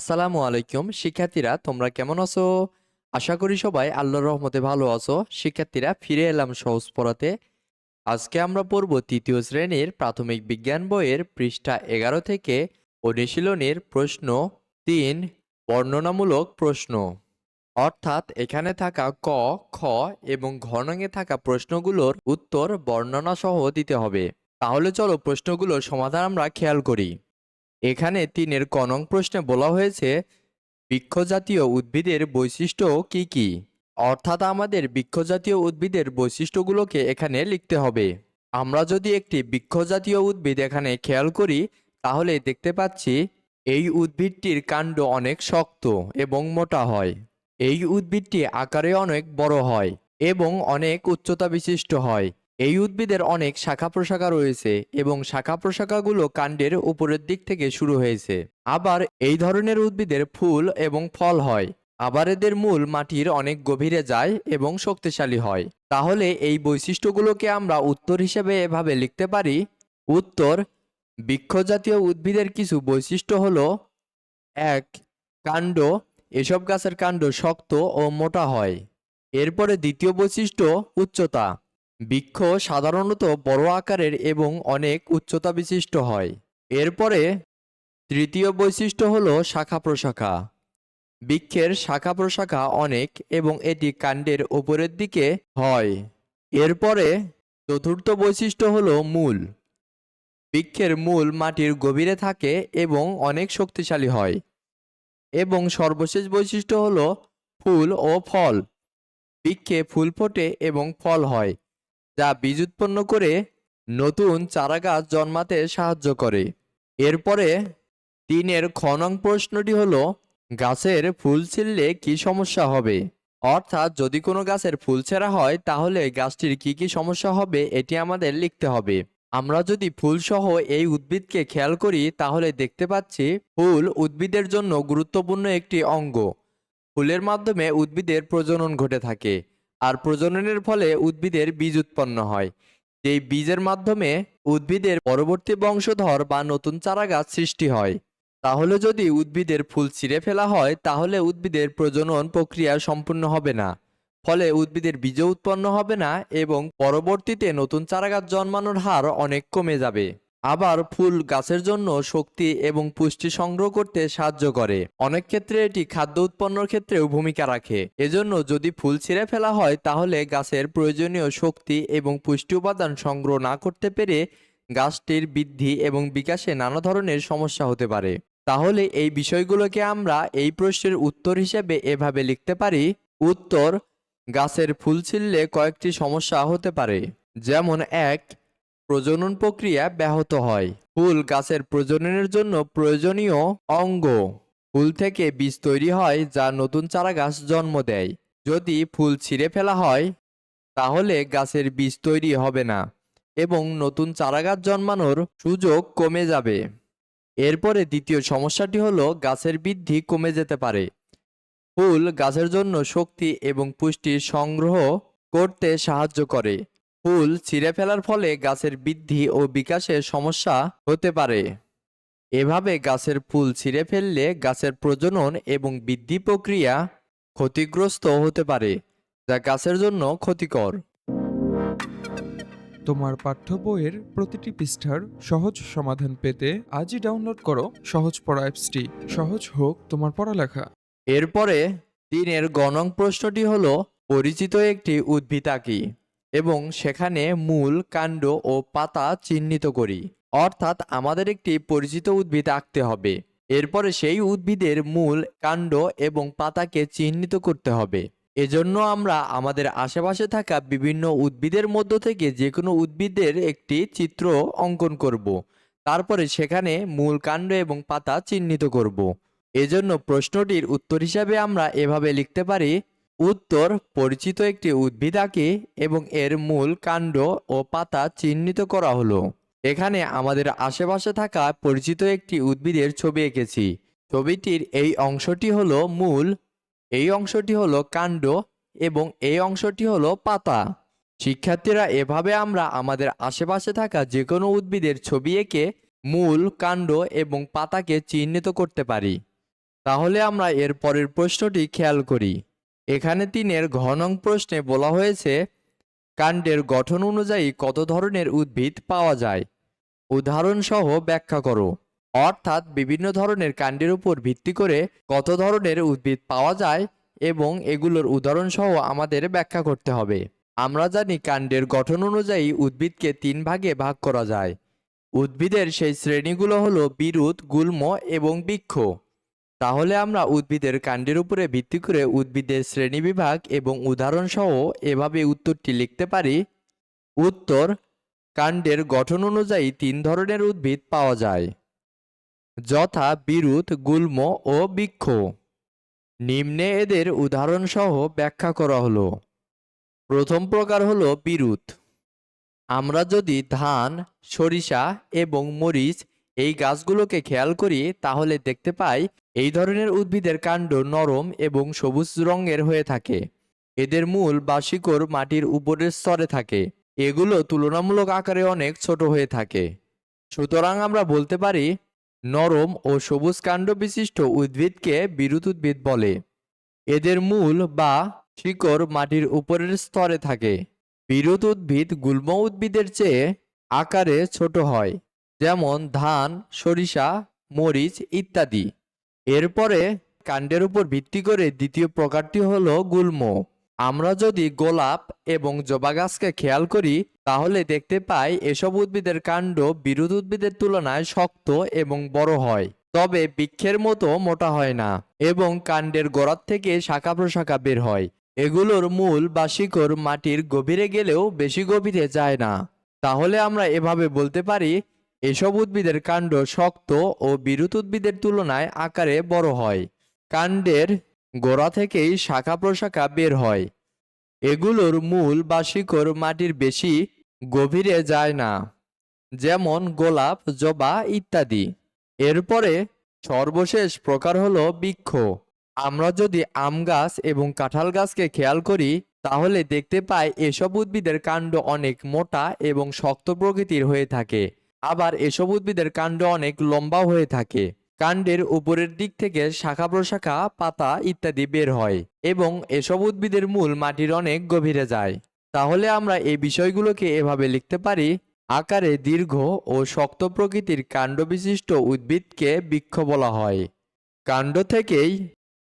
আসসালামু আলাইকুম। শিক্ষার্থীরা, তোমরা কেমন আছো? আশা করি সবাই আল্লাহর রহমতে ভালো আছো। শিক্ষার্থীরা, ফিরে এলাম সহজ পড়াতে। আজকে আমরা পড়ব তৃতীয় শ্রেণির প্রাথমিক বিজ্ঞান বইয়ের পৃষ্ঠা এগারো থেকে অনুশীলনের প্রশ্ন তিন, বর্ণনামূলক প্রশ্ন। অর্থাৎ এখানে থাকা ক, খ এবং ঘনঙে থাকা প্রশ্নগুলোর উত্তর বর্ণনা সহ দিতে হবে। তাহলে চলো প্রশ্নগুলোর সমাধান আমরা খেয়াল করি। এখানে তিনের কনং প্রশ্নে বলা হয়েছে, বৃক্ষজাতীয় উদ্ভিদের বৈশিষ্ট্য কি কি? অর্থাৎ আমাদের বৃক্ষজাতীয় উদ্ভিদের বৈশিষ্ট্যগুলোকে এখানে লিখতে হবে। আমরা যদি একটি বৃক্ষজাতীয় উদ্ভিদ এখানে খেয়াল করি, তাহলে দেখতে পাচ্ছি, এই উদ্ভিদটির কাণ্ড অনেক শক্ত এবং মোটা হয়। এই উদ্ভিদটি আকারে অনেক বড় হয় এবং অনেক উচ্চতা বিশিষ্ট হয়। এই উদ্ভিদের অনেক শাখা প্রশাখা রয়েছে এবং শাখা প্রশাখাগুলো কাণ্ডের উপরের দিক থেকে শুরু হয়েছে। আবার এই ধরনের উদ্ভিদের ফুল এবং ফল হয়। আবার এদের মূল মাটির অনেক গভীরে যায় এবং শক্তিশালী হয়। তাহলে এই বৈশিষ্ট্যগুলোকে আমরা উত্তর হিসেবে এভাবে লিখতে পারি। উত্তর, বৃক্ষজাতীয় উদ্ভিদের কিছু বৈশিষ্ট্য হল, এক, কাণ্ড, এসব গাছের কাণ্ড শক্ত ও মোটা হয়। এরপরে দ্বিতীয় বৈশিষ্ট্য, উচ্চতা। বৃক্ষ সাধারণত বড় আকারের এবং অনেক উচ্চতা বিশিষ্ট হয়। এরপরে তৃতীয় বৈশিষ্ট্য হল শাখা প্রশাখা। বৃক্ষের শাখা প্রশাখা অনেক এবং এটি কাণ্ডের ওপরের দিকে হয়। এরপরে চতুর্থ বৈশিষ্ট্য হল মূল। বৃক্ষের মূল মাটির গভীরে থাকে এবং অনেক শক্তিশালী হয়। এবং সর্বশেষ বৈশিষ্ট্য হল ফুল ও ফল। বৃক্ষে ফুল ফোটে এবং ফল হয়। যা বীজ উৎপন্ন করে নতুন চারাগাছ জন্মাতে সাহায্য করে। এরপরে তিনের খনং প্রশ্নটি হলো, গাছের ফুল ছিঁড়লে কি সমস্যা হবে? অর্থাৎ যদি কোনো গাছের ফুল ছেঁড়া হয়, তাহলে গাছটির কি কি সমস্যা হবে এটি আমাদের লিখতে হবে। আমরা যদি ফুলসহ এই উদ্ভিদকে খেয়াল করি, তাহলে দেখতে পাচ্ছি ফুল উদ্ভিদের জন্য গুরুত্বপূর্ণ একটি অঙ্গ। ফুলের মাধ্যমে উদ্ভিদের প্রজনন ঘটে থাকে। আর প্রজননের ফলে উদ্ভিদের বীজ উৎপন্ন হয়। যেই বীজের মাধ্যমে উদ্ভিদের পরবর্তী বংশধর বা নতুন চারাগাছ সৃষ্টি হয়। তাহলে যদি উদ্ভিদের ফুল ছিঁড়ে ফেলা হয়, তাহলে উদ্ভিদের প্রজনন প্রক্রিয়া সম্পূর্ণ হবে না। ফলে উদ্ভিদের বীজও উৎপন্ন হবে না এবং পরবর্তীতে নতুন চারাগাছ জন্মানোর হার অনেক কমে যাবে। আবার ফুল গাছের জন্য শক্তি এবং পুষ্টি সংগ্রহ করতে সাহায্য করে। অনেক ক্ষেত্রে এটি খাদ্য উৎপন্নর ক্ষেত্রেও ভূমিকা রাখে। এজন্য যদি ফুল ছিঁড়ে ফেলা হয়, তাহলে গাছের প্রয়োজনীয় শক্তি এবং পুষ্টি উপাদান সংগ্রহ না করতে পেরে গাছটির বৃদ্ধি এবং বিকাশে নানা ধরনের সমস্যা হতে পারে। তাহলে এই বিষয়গুলোকে আমরা এই প্রশ্নের উত্তর হিসেবে এভাবে লিখতে পারি। উত্তর, গাছের ফুল ছিঁড়লে কয়েকটি সমস্যা হতে পারে। যেমন এক প্রজনন প্রক্রিয়া ব্যাহত হয়। ফুল গাছের প্রজননের জন্য প্রয়োজনীয় অঙ্গ। ফুল থেকে বীজ তৈরি হয় যা নতুন চারা গাছ জন্ম দেয়। যদি ফুল ছিঁড়ে ফেলা হয়, তাহলে গাছের বীজ তৈরি হবে না এবং নতুন চারাগাছ জন্মানোর সুযোগ কমে যাবে। এরপরে দ্বিতীয় সমস্যাটি হলো গাছের বৃদ্ধি কমে যেতে পারে। ফুল গাছের জন্য শক্তি এবং পুষ্টি সংগ্রহ করতে সাহায্য করে। ফুল ছিঁড়ে ফেলার ফলে গাছের বৃদ্ধি ও বিকাশে সমস্যা হতে পারে। এভাবে গাছের ফুল ছিঁড়ে ফেললে গাছের প্রজনন এবং বৃদ্ধি প্রক্রিয়া ক্ষতিগ্রস্ত হতে পারে যা গাছের জন্য ক্ষতিকর। তোমার পাঠ্য বইয়ের প্রতিটি পৃষ্ঠার সহজ সমাধান পেতে আজই ডাউনলোড করো সহজ পড়া অ্যাপসটি। সহজ হোক তোমার পড়ালেখা। এরপরে দিনের গণং প্রশ্নটি হলো পরিচিত একটি উদ্ভিদ আঁকি। এবং সেখানে মূল কাণ্ড ও পাতা চিহ্নিত করি। অর্থাৎ আমাদের একটি পরিচিত উদ্ভিদ আঁকতে হবে। এরপরে সেই উদ্ভিদের মূল কাণ্ড এবং পাতাকে চিহ্নিত করতে হবে। এজন্য আমরা আমাদের আশেপাশে থাকা বিভিন্ন উদ্ভিদের মধ্য থেকে যে কোনো উদ্ভিদের একটি চিত্র অঙ্কন করব। তারপরে সেখানে মূল কাণ্ড এবং পাতা চিহ্নিত করব। এজন্য প্রশ্নটির উত্তর হিসাবে আমরা এভাবে লিখতে পারি উত্তর পরিচিত একটি উদ্ভিদ আঁকি এবং এর মূল কাণ্ড ও পাতা চিহ্নিত করা হলো। এখানে আমাদের আশেপাশে থাকা পরিচিত একটি উদ্ভিদের ছবি এঁকেছি। ছবিটির এই অংশটি হলো মূল, এই অংশটি হলো কাণ্ড এবং এই অংশটি হলো পাতা। শিক্ষার্থীরা এভাবে আমরা আমাদের আশেপাশে থাকা যে কোনো উদ্ভিদের ছবি এঁকে মূল, কাণ্ড এবং পাতাকে চিহ্নিত করতে পারি। তাহলে আমরা এর পরের প্রশ্নটি খেয়াল করি। এখানে তিনের ঘনং প্রশ্নে বলা হয়েছে, কাণ্ডের গঠন অনুযায়ী কত ধরনের উদ্ভিদ পাওয়া যায়? উদাহরণসহ ব্যাখ্যা করো। অর্থাৎ বিভিন্ন ধরনের কাণ্ডের উপর ভিত্তি করে কত ধরনের উদ্ভিদ পাওয়া যায় এবং এগুলোর উদাহরণসহ আমাদের ব্যাখ্যা করতে হবে। আমরা জানি কাণ্ডের গঠন অনুযায়ী উদ্ভিদকে তিন ভাগে ভাগ করা যায়। উদ্ভিদের সেই শ্রেণীগুলো হলো বিরুৎ গুল্ম এবং বৃক্ষ। তাহলে আমরা উদ্ভিদের কাণ্ডের উপরে ভিত্তি করে উদ্ভিদের শ্রেণীবিভাগ এবং উদাহরণসহ এভাবে উত্তরটি লিখতে পারি। উত্তর, কাণ্ডের গঠন অনুযায়ী তিন ধরনের উদ্ভিদ পাওয়া যায়। যথা বিরুৎ গুল্ম ও বৃক্ষ। নিম্নে এদের উদাহরণসহ ব্যাখ্যা করা হলো। প্রথম প্রকার হলো বিরুৎ আমরা যদি ধান, সরিষা এবং মরিচ এই গাছগুলোকে খেয়াল করি, তাহলে দেখতে পাই এই ধরনের উদ্ভিদের কাণ্ড নরম এবং সবুজ রঙের হয়ে থাকে। এদের মূল বা শিকড় মাটির উপরের স্তরে থাকে। এগুলো তুলনামূলক আকারে অনেক ছোট হয়ে থাকে। সুতরাং আমরা বলতে পারি, নরম ও সবুজ কাণ্ড বিশিষ্ট উদ্ভিদকে বিরুৎ উদ্ভিদ বলে। এদের মূল বা শিকড় মাটির উপরের স্তরে থাকে। বিরুৎ উদ্ভিদ গুল্ম উদ্ভিদের চেয়ে আকারে ছোট হয়, যেমন ধান, সরিষা, মরিচ ইত্যাদি। এরপরে কাণ্ডের উপর ভিত্তি করে দ্বিতীয় প্রকারটি হল গুল্ম। আমরা যদি গোলাপ এবং জবা গাছকে খেয়াল করি, তাহলে দেখতে পাই এসব উদ্ভিদের কাণ্ড বিরুৎ উদ্ভিদের তুলনায় শক্ত এবং বড় হয়, তবে বৃক্ষের মতো মোটা হয় না এবং কাণ্ডের গোড়ার থেকে শাখা প্রশাখা বের হয়। এগুলোর মূল বা শিকড় মাটির গভীরে গেলেও বেশি গভীরে যায় না। তাহলে আমরা এভাবে বলতে পারি এসব উদ্ভিদের কাণ্ড শক্ত ও বিরুৎ উদ্ভিদের তুলনায় আকারে বড় হয়। কাণ্ডের গোড়া থেকেই শাখা প্রশাখা বের হয়। এগুলোর মূল বা শিকড় মাটির বেশি গভীরে যায় না, যেমন গোলাপ, জবা ইত্যাদি। এরপরে সর্বশেষ প্রকার হলো বৃক্ষ। আমরা যদি আম গাছ এবং কাঁঠাল গাছকে খেয়াল করি, তাহলে দেখতে পাই এসব উদ্ভিদের কাণ্ড অনেক মোটা এবং শক্ত প্রকৃতির হয়ে থাকে। আবার এসব উদ্ভিদের কাণ্ড অনেক লম্বা হয়ে থাকে। কাণ্ডের উপরের দিক থেকে শাখা প্রশাখা, পাতা ইত্যাদি বের হয় এবং এসব উদ্ভিদের মূল মাটির অনেক গভীরে যায়। তাহলে আমরা এই বিষয়গুলোকে এভাবে লিখতে পারি, আকারে দীর্ঘ ও শক্ত প্রকৃতির কাণ্ড বিশিষ্ট উদ্ভিদকে বৃক্ষ বলা হয়। কাণ্ড থেকেই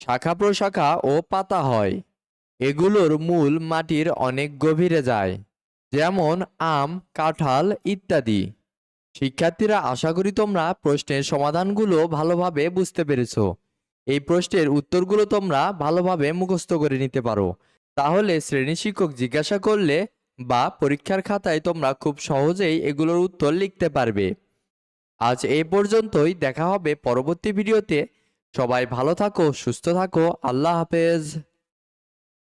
শাখা প্রশাখা ও পাতা হয়। এগুলোর মূল মাটির অনেক গভীরে যায়, যেমন আম, কাঁঠাল ইত্যাদি। শিক্ষার্থীরা, আশা করি তোমরা প্রশ্নের সমাধানগুলো ভালোভাবে বুঝতে পেরেছ। এই প্রশ্নের উত্তরগুলো তোমরা ভালোভাবে মুখস্থ করে নিতে পারো। তাহলে শ্রেণি শিক্ষক জিজ্ঞাসা করলে বা পরীক্ষার খাতায় তোমরা খুব সহজেই এগুলোর উত্তর লিখতে পারবে। আজ এই পর্যন্তই, দেখা হবে পরবর্তী ভিডিওতে। সবাই ভালো থাকো, সুস্থ থাকো, আল্লাহ হাফেজ।